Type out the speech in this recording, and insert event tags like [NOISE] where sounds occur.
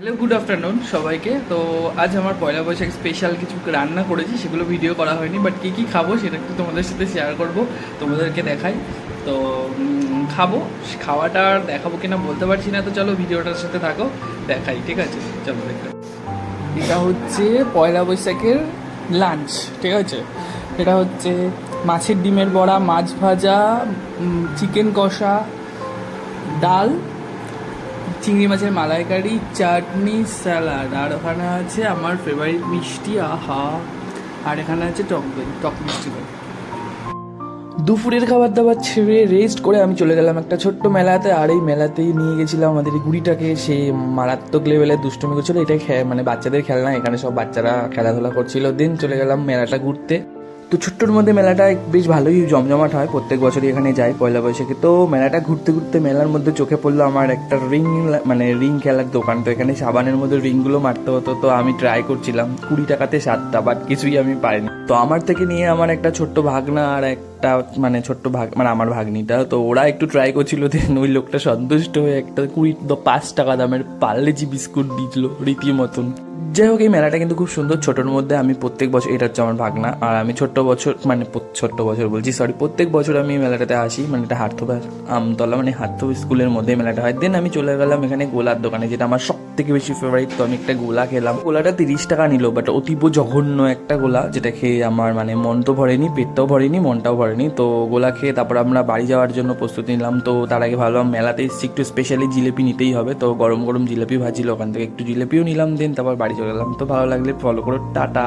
Hello good afternoon সবাইকে। তো আজ আমার পয়লা বৈশাখ স্পেশাল কিছু রান্না করেছি, সেগুলো ভিডিও করা হয়নি বাট কী কী খাব সেটা একটু তোমাদের সাথে শেয়ার করব, তোমাদেরকে দেখাই। তো খাব, খাওয়াটা দেখাবো কিনা বলতে পারছি না, তো চলো ভিডিওটার সাথে থাকো, দেখাই, ঠিক আছে? চলো দেখতে এটা হচ্ছে পয়লা বৈশাখের লাঞ্চ ঠিক আছে? এটা হচ্ছে মাছের ডিমের বড়া, মাছ ভাজা চিকেন কষা, ডাল চিংড়ি মাছের মালাইকারি, চাটনি, স্যালাড। আর ওখানে আছে আমার ফেভারিট মিষ্টি, আহা। আর এখানে আছে টক টক মিষ্টি দুপুরের খাবার দাবার ছেড়ে রেস্ট করে আমি চলে গেলাম একটা ছোট্ট মেলাতে। আর এই মেলাতেই নিয়ে গেছিলাম আমাদের এই গুড়িটাকে। সে মারাত্মক লেভেলে দুষ্টমি করছিল। এটা মানে বাচ্চাদের খেলনা, এখানে সব বাচ্চারা খেলাধুলা করছিল। দিন চলে গেলাম মেলাটা ঘুরতে। তো ছোট্টর মধ্যে মেলাটা বেশ ভালোই জমজমাট হয়, প্রত্যেক বছরই এখানে যায় পয়লা বৈশাখে। তো মেলাটা ঘুরতে ঘুরতে মেলার মধ্যে চোখে পড়ল আমার একটা রিং মানে রিং খেলার দোকান। তো এখানে সাবানের মধ্যে রিংগুলো মারতে হতো, তো আমি ট্রাই করছিলাম। কুড়ি টাকাতে সাতটা বাট কিছুই আমি পাইনি তো আমার থেকে নিয়ে আমার একটা ছোট্ট ভাগনা আর একটা মানে ছোট্ট ভাগ মানে আমার ভাগ্নিটা, তো ওরা একটু ট্রাই করছিল দেন [LAUGHS] ওই লোকটা সন্তুষ্ট হয়ে একটা কুড়ি পাঁচ টাকা দামের পার্লেজি বিস্কুট দিয়েছিল রীতিমতন। যাই হোক, এই মেলাটা কিন্তু খুব সুন্দর। ছোটোর মধ্যে আমি প্রত্যেক বছর এটা হচ্ছে আমার ভাগনা। আর আমি ছোট্ট বছর মানে ছোট্ট বছর বলছি সরি প্রত্যেক বছর আমি এই মেলাটাতে আসি। মানে এটা হার্থবা আমতলা মানে হার্থ স্কুলের মধ্যে মেলাটা হয়। দেন আমি চলে গেলাম এখানে গোলার দোকানে, যেটা আমার সব থেকে বেশি ফেভারিট তো আমি একটা গোলা খেলাম। গোলাটা তিরিশ টাকা নিল বাট অতীব জঘন্য একটা গোলা, যেটা খেয়ে আমার মানে মন তো ভরেনি, পেটটাও ভরেনি, মনটাও ভরেনি। তো গোলা খেয়ে তারপর আমরা বাড়ি যাওয়ার জন্য প্রস্তুতি নিলাম। তো তার আগে ভাবলাম মেলাতে এসেছি, একটু স্পেশালি জিলেপি নিতেই হবে। তো গরম গরম জিলেপি ভাজিল, ওখান থেকে একটু জিলেপিও নিলাম দেন তারপর বাড়ি চলে গেলাম। তো ভালো লাগলে ফলো করো, টাটা।